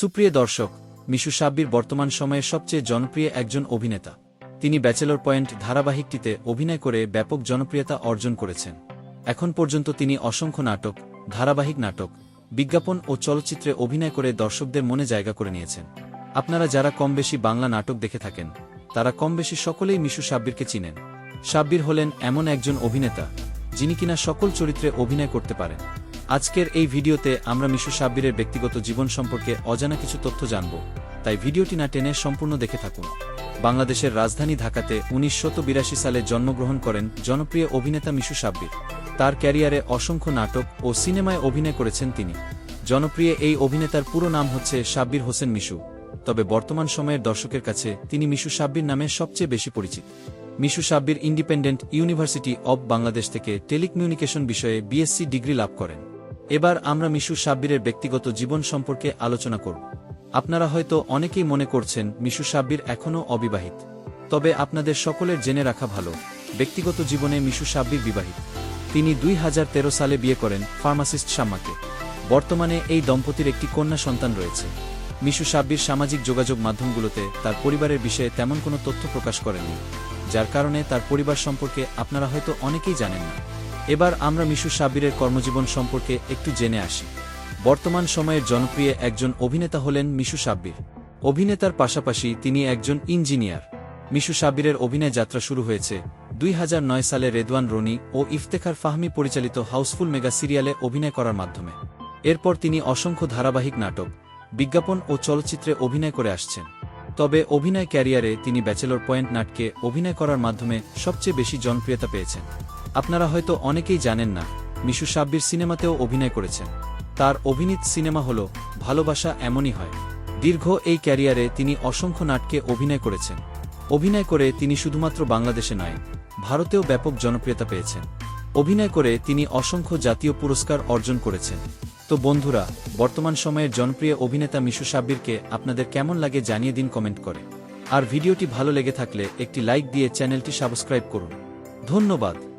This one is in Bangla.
সুপ্রিয় দর্শক, মিশু সাব্বির বর্তমান সময়ে সবচেয়ে জনপ্রিয় একজন অভিনেতা। তিনি ব্যাচেলর পয়েন্ট ধারাবাহিকটিতে অভিনয় করে ব্যাপক জনপ্রিয়তা অর্জন করেছেন। এখন পর্যন্ত তিনি অসংখ্য নাটক, ধারাবাহিক নাটক, বিজ্ঞাপন ও চলচ্চিত্রে অভিনয় করে দর্শকদের মনে জায়গা করে নিয়েছেন। আপনারা যারা কম বেশি বাংলা নাটক দেখে থাকেন, তারা কম বেশি সকলেই মিশু সাব্বিরকে চিনেন। সাব্বির হলেন এমন একজন অভিনেতা, যিনি কিনা সকল চরিত্রে অভিনয় করতে পারেন। আজকের এই ভিডিওতে আমরা মিশু সাব্বিরের ব্যক্তিগত জীবন সম্পর্কে অজানা কিছু তথ্য জানব। তাই ভিডিওটি না টেনে সম্পূর্ণ দেখে থাকুন। বাংলাদেশের রাজধানী ঢাকাতে উনিশশো সালে জন্মগ্রহণ করেন জনপ্রিয় অভিনেতা মিশু সাব্বির। তার ক্যারিয়ারে অসংখ্য নাটক ও সিনেমায় অভিনয় করেছেন তিনি। জনপ্রিয় এই অভিনেতার পুরো নাম হচ্ছে সাব্বির হোসেন মিশু। তবে বর্তমান সময়ের দর্শকের কাছে তিনি মিশু সাব্বির নামে সবচেয়ে বেশি পরিচিত। Mishu Sabbir independent university of Bangladesh থেকে টেলিকমিউনিকেশন বিষয়ে বিএসসি ডিগ্রি লাভ করেন। এবার আমরা মিশু সাব্বিরের ব্যক্তিগত জীবন সম্পর্কে আলোচনা করব। আপনারা হয়তো অনেকেই মনে করছেন মিশু সাব্বির এখনও অবিবাহিত। তবে আপনাদের সকলের জেনে রাখা ভালো, ব্যক্তিগত জীবনে মিশু সাব্বির বিবাহিত। তিনি দুই হাজার তেরো সালে বিয়ে করেন ফার্মাসিস্ট শাম্মাকে বর্তমানে এই দম্পতির একটি কন্যা সন্তান রয়েছে। মিশু সাব্বির সামাজিক যোগাযোগ মাধ্যমগুলোতে তার পরিবারের বিষয়ে তেমন কোনো তথ্য প্রকাশ করেননি, যার কারণে তার পরিবার সম্পর্কে আপনারা হয়তো অনেকেই জানেন না। এবার আমরা মিশু সাব্বিরের কর্মজীবন সম্পর্কে একটু জেনে আসি। বর্তমান সময়ের জনপ্রিয় একজন অভিনেতা হলেন মিশু সাব্বির। অভিনেতার পাশাপাশি তিনি একজন ইঞ্জিনিয়ার। মিশু সাব্বিরের অভিনয় যাত্রা শুরু হয়েছে দুই হাজার নয় সালে রেদওয়ান রনি ও ইফতেখার ফাহমি পরিচালিত হাউসফুল মেগা সিরিয়ালে অভিনয় করার মাধ্যমে। এরপর তিনি অসংখ্য ধারাবাহিক নাটক, বিজ্ঞাপন ও চলচ্চিত্রে অভিনয় করে আসছেন। তবে অভিনয় ক্যারিয়ারে তিনি ব্যাচেলর পয়েন্ট নাটকে অভিনয় করার মাধ্যমে সবচেয়ে বেশি জনপ্রিয়তা পেয়েছেন। আপনারা হয়তো অনেকেই জানেন না, মিশু সাব্বির সিনেমাতেও অভিনয় করেছেন। তার অভিনীত সিনেমা হল, ভালোবাসা এমনই হয়। দীর্ঘ এই ক্যারিয়ারে তিনি অসংখ্য নাটকে অভিনয় করেছেন। অভিনয় করে তিনি শুধুমাত্র বাংলাদেশে নয়, ভারতেও ব্যাপক জনপ্রিয়তা পেয়েছেন। অভিনয় করে তিনি অসংখ্য জাতীয় পুরস্কার অর্জন করেছেন। তো বন্ধুরা, বর্তমান সময়ের জনপ্রিয় অভিনেতা মিশু সাব্বিরকে আপনাদের কেমন লাগে জানিয়ে দিন কমেন্ট করে। আর ভিডিওটি ভালো লেগে থাকলে একটি লাইক দিয়ে চ্যানেলটি সাবস্ক্রাইব করুন। ধন্যবাদ।